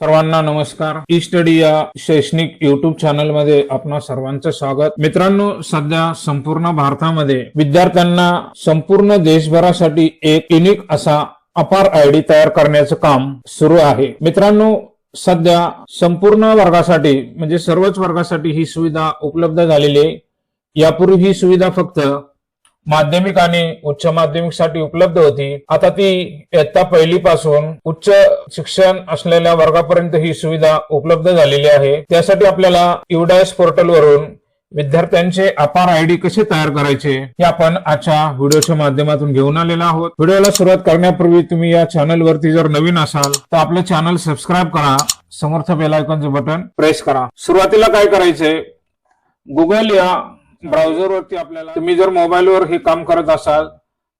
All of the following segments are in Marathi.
सर्वांना नमस्कार. ई स्टडी या शैक्षणिक युट्यूब चॅनलमध्ये आपणा सर्वांचं स्वागत. मित्रांनो सध्या संपूर्ण भारतामध्ये विद्यार्थ्यांना संपूर्ण देशभरासाठी एक युनिक असा अपार आयडी तयार करण्याचं काम सुरू आहे. मित्रांनो सध्या संपूर्ण वर्गासाठी म्हणजे सर्वच वर्गासाठी ही सुविधा उपलब्ध झालेली आहे. यापूर्वी ही सुविधा फक्त माध्यमिक आणि उच्च माध्यमिकसाठी उपलब्ध होती. आता ती इयत्ता पहिली पासून उच्च शिक्षण असलेल्या वर्गापर्यंत ही सुविधा उपलब्ध झालेली आहे. त्यासाठी आपल्याला युडायस पोर्टल वरून विद्यार्थ्यांचे अपार आयडी कसे तयार करायचे हे आपण आजच्या व्हिडिओच्या माध्यमातून घेऊन आलेलो आहोत. व्हिडिओला सुरुवात करण्यापूर्वी तुम्ही या चॅनल वरती जर नवीन असाल तर आपलं चॅनल सबस्क्राईब करा. समर्थ बेल आयकॉनचे बटन प्रेस करा. सुरुवातीला काय करायचे? गुगल या ब्राउझरवरती आपल्याला तुम्ही जर मोबाईलवर हे काम करत असाल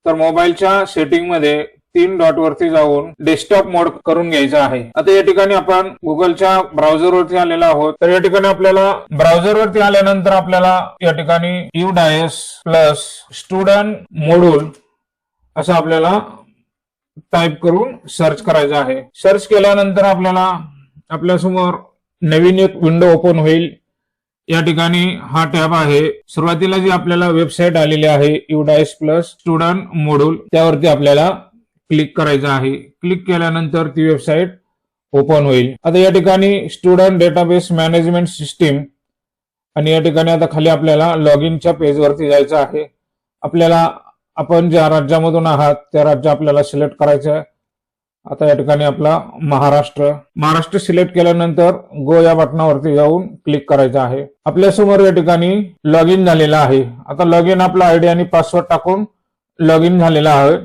तर मोबाईलच्या सेटिंगमध्ये तीन डॉट वरती जाऊन डेस्कटॉप मोड करून घ्यायचा आहे. आता या ठिकाणी आपण गुगलच्या ब्राउझरवरती आलेलो आहोत. तर या ठिकाणी आपल्याला ब्राउझर वरती आल्यानंतर आपल्याला या ठिकाणी U DISE plus student module असं आपल्याला टाईप करून सर्च करायचं आहे. सर्च केल्यानंतर आपल्याला आपल्यासमोर नवीन एक विंडो ओपन होईल. या ठिकाणी हा टॅब आहे. सुरुवातीला जी आपल्याला वेबसाईट आलेली आहे युडाईस प्लस स्टुडंट मोड्यूल त्यावरती आपल्याला क्लिक करायचं आहे. क्लिक केल्यानंतर ती वेबसाईट ओपन होईल. आता या ठिकाणी स्टुडंट डेटाबेस मॅनेजमेंट सिस्टीम आणि या ठिकाणी आता खाली आपल्याला लॉग इनच्या पेजवरती जायचं आहे. आपल्याला आपण ज्या राज्यामधून आहात त्या राज्य आपल्याला सिलेक्ट करायचं आहे. आता या ठिकाणी आपला महाराष्ट्र. महाराष्ट्र सिलेक्ट केल्यानंतर गो या बटनावरती जाऊन क्लिक करायचं आहे. आपल्यासमोर या ठिकाणी लॉग इन झालेला आहे. आता लॉग इन आपला आयडी आणि पासवर्ड टाकून लॉग इन झालेला आहे.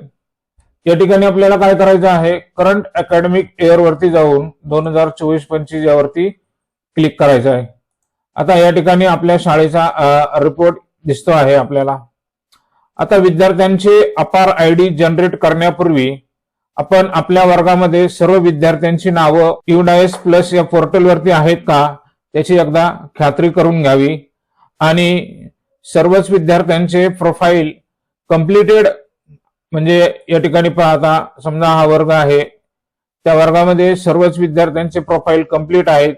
या ठिकाणी आपल्याला काय करायचं आहे? करंट अकॅडमिक इयर वरती जाऊन दोन हजार चोवीस पंचवीस यावरती क्लिक करायचं आहे. आता या ठिकाणी आपल्या शाळेचा रिपोर्ट दिसतो आहे आपल्याला. आता विद्यार्थ्यांचे अपार आयडी जनरेट करण्यापूर्वी आपण आपल्या वर्गामध्ये सर्व विद्यार्थ्यांची नावं युडायस प्लस या पोर्टलवरती आहेत का? त्याची एकदा खात्री करून घ्यावी. आणि सर्वच विद्यार्थ्यांचे प्रोफाईल कम्प्लिटेड म्हणजे या ठिकाणी पाहता समजा हा वर्ग आहे. त्या वर्गामध्ये सर्वच विद्यार्थ्यांचे प्रोफाईल कंप्लीट आहेत.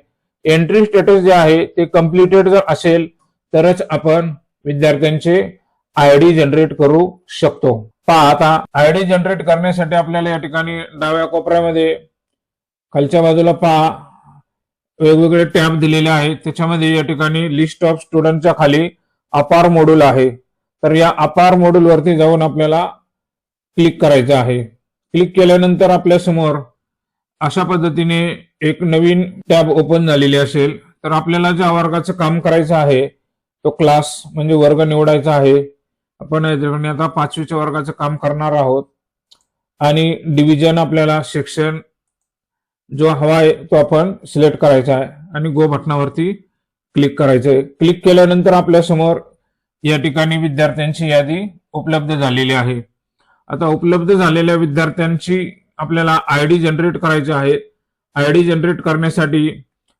एंट्री स्टेटस जे आहे ते कम्प्लिटेड जर असेल तरच आपण विद्यार्थ्यांचे आयडी जनरेट करू शकतो. पहा आता आयडी जनरेट करण्यासाठी आपल्याला या ठिकाणी डाव्या कोपऱ्यामध्ये खालच्या बाजूला पहा. वेगवेगळे टॅब दिलेले आहेत. त्याच्यामध्ये या ठिकाणी लिस्ट ऑफ स्टुडंटच्या खाली अपार मॉड्यूल आहे. तर या अपार मॉड्यूल वरती जाऊन आपल्याला क्लिक करायचं आहे. क्लिक केल्यानंतर आपल्यासमोर अशा पद्धतीने एक नवीन टॅब ओपन झालेली असेल. तर आपल्याला ज्या वर्गाचं काम करायचं आहे तो क्लास म्हणजे वर्ग निवडायचा आहे. आपण आता पाचवीच्या वर्गाचं काम करणार आहोत. आणि डिव्हिजन आपल्याला सेक्शन जो हवा आहे तो आपण सिलेक्ट करायचा आहे. आणि गो बटनावरती क्लिक करायचं आहे. क्लिक केल्यानंतर आपल्यासमोर या ठिकाणी विद्यार्थ्यांची यादी उपलब्ध झालेली आहे. आता उपलब्ध झालेल्या विद्यार्थ्यांची आपल्याला आय डी जनरेट करायची आहे. आय डी जनरेट करण्यासाठी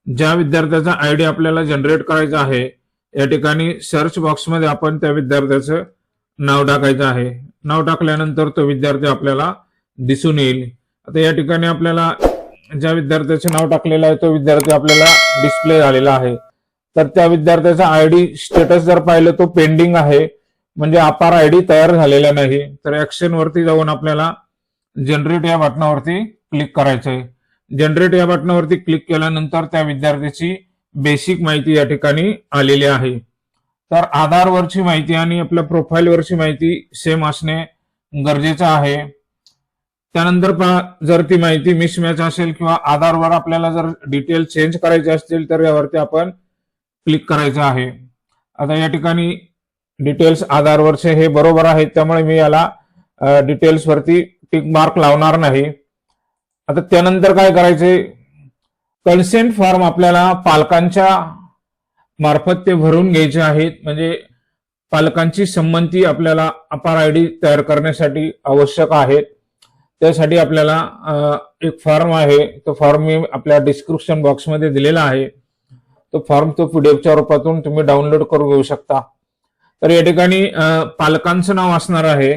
ज्या विद्यार्थ्याचा आय डी आपल्याला जनरेट करायचा आहे या ठिकाणी सर्च बॉक्समध्ये आपण त्या विद्यार्थ्याचं नाव टाकायचं आहे. नाव टाकल्यानंतर तो विद्यार्थी आपल्याला दिसून येईल. आता या ठिकाणी आपल्याला ज्या विद्यार्थ्याचे नाव टाकलेलं आहे तो विद्यार्थी आपल्याला डिस्प्ले झालेला आहे. तर त्या विद्यार्थ्याचा आय डी स्टेटस जर पाहिलं तो पेंडिंग आहे. म्हणजे अपार आय डी तयार झालेला नाही. तर ऍक्शन वरती जाऊन आपल्याला जनरेट या बटनावरती क्लिक करायचं आहे. जनरेट या बटनावरती क्लिक केल्यानंतर त्या विद्यार्थ्याची बेसिक माहिती या ठिकाणी आलेली आहे. तर आधारवरची माहिती आणि आपल्या प्रोफाईलवरची माहिती सेम असणे गरजेचं आहे. त्यानंतर जर ती माहिती मिसमॅच असेल किंवा आधारवर आपल्याला जर डिटेल चेंज करायचे असतील तर यावरती आपण क्लिक करायचं आहे. आता या ठिकाणी डिटेल्स आधारवरचे हे बरोबर आहेत त्यामुळे मी याला डिटेल्स वरती टिक मार्क लावणार नाही. आता त्यानंतर काय करायचे कन्सेंट फॉर्म आपल्याला पालकांच्या मार्फत ते भरून घ्यायचे आहेत. म्हणजे पालकांची संमती आपल्याला अपार आय डी तयार करण्यासाठी आवश्यक आहे. त्यासाठी आपल्याला एक फॉर्म आहे. तो फॉर्म मी आपल्या डिस्क्रिप्शन बॉक्समध्ये दिलेला आहे. तो फॉर्म तो पीडीएफच्या रूपातून तुम्ही डाउनलोड करून घेऊ शकता. तर या ठिकाणी पालकांचं नाव असणार आहे.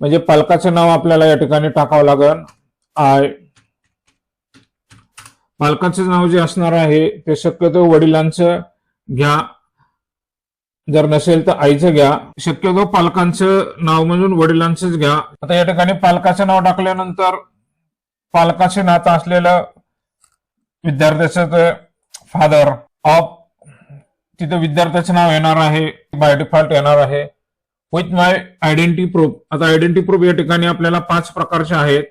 म्हणजे पालकाचं नाव आपल्याला या ठिकाणी टाकावं लागेल. आय. पालकाचं नाव जे असणार आहे ते शक्यतो वडिलांचं घ्या. जर नसेल तर आईचं घ्या. शक्यतो पालकांचं नाव म्हणून वडिलांचंच घ्या. आता या ठिकाणी पालकाचं नाव टाकल्यानंतर पालकाचे नातं असलेलं विद्यार्थ्याचं फादर ऑफ तिथं विद्यार्थ्याचं नाव येणार आहे. बाय डिफॉल्ट येणार आहे. विथ माय आयडेंटिटी प्रूफ आता आयडेंटिटी प्रूफ या ठिकाणी आपल्याला पाच प्रकारचे आहेत.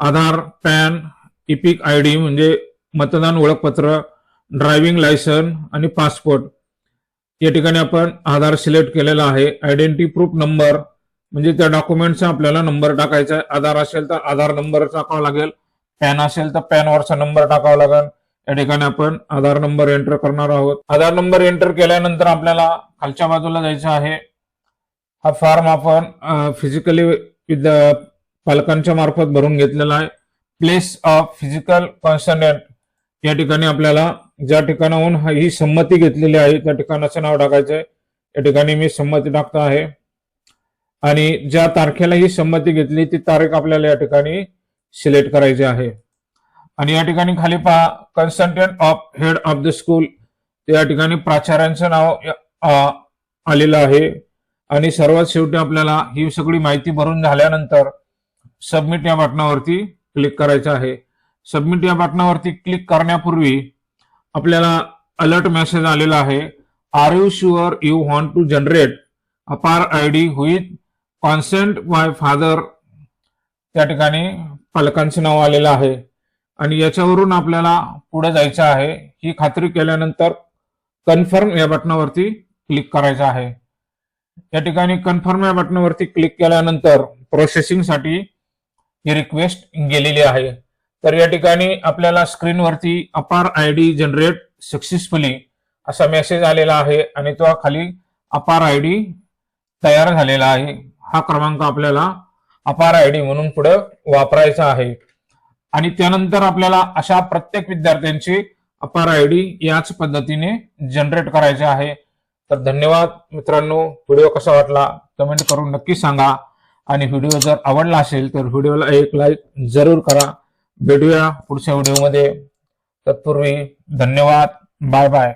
आधार पॅन इपिक आयडी म्हणजे मतदान ओळखपत्र ड्रायव्हिंग लायसन आणि पासपोर्ट. या ठिकाणी आपण आधार सिलेक्ट केलेला आहे. आयडेंटिटी प्रूफ नंबर म्हणजे त्या डॉक्युमेंटचा आपल्याला नंबर टाकायचा आहे. आधार असेल तर आधार नंबर टाकावा लागेल. पॅन असेल तर पॅनवरचा नंबर टाकावा लागेल. या ठिकाणी आपण आधार नंबर एंटर करणार आहोत. आधार नंबर एंटर केल्यानंतर आपल्याला खालच्या बाजूला जायचं आहे. हा फॉर्म आपण फिजिकली विद्या पालकांच्या मार्फत भरून घेतलेला आहे. प्लेस ऑफ फिजिकल कॉन्सनंट या ठिकाणी आपल्याला ज्या ठिकाणाहून ही संमती घेतलेली आहे त्या ठिकाणाचं नाव टाकायचं आहे या ठिकाणी मी संमती टाकतो आहे. आणि ज्या तारखेला ही संमती घेतली ती तारीख आपल्याला या ठिकाणी सिलेक्ट करायची आहे. आणि या ठिकाणी खाली पहा consultant of head of the school या ठिकाणी प्राचार्यांचं नाव आलेलं आहे. आणि सर्वात शेवटी आपल्याला ही सगळी माहिती भरून झाल्यानंतर सबमिट या बटनावरती क्लिक करायचं आहे. सबमिट या बटनावरती क्लिक करण्यापूर्वी आपल्याला अलर्ट मेसेज आलेला आहे. Are you sure you want to generate APAAR I D with consent by father त्या ठिकाणी पालकांचे नाव आलेलं आहे. आणि याच्यावरून आपल्याला पुढे जायचं आहे. ही खात्री केल्यानंतर कन्फर्म या बटनावरती क्लिक करायचं आहे. या ठिकाणी कन्फर्म या बटनावरती क्लिक केल्यानंतर प्रोसेसिंगसाठी ही रिक्वेस्ट गेलेली आहे. तर या ठिकाणी आपल्याला स्क्रीनवरती APAAR I D generate successfully असा मेसेज आलेला आहे आणि तो खाली अपार आय डी तयार झालेला आहे. हा क्रमांक आपल्याला अपार आय डी म्हणून पुढे वापरायचा आहे. आणि त्यानंतर आपल्याला अशा प्रत्येक विद्यार्थ्यांची अपार आय डी याच पद्धतीने जनरेट करायचे आहे. तर धन्यवाद मित्रांनो. व्हिडिओ कसा वाटला कमेंट करून नक्की सांगा. आणि व्हिडिओ जर आवडला असेल तर व्हिडिओला एक लाईक जरूर करा. भेटूया पुढच्या व्हिडिओमध्ये. तत्पूर्वी धन्यवाद. Bye bye.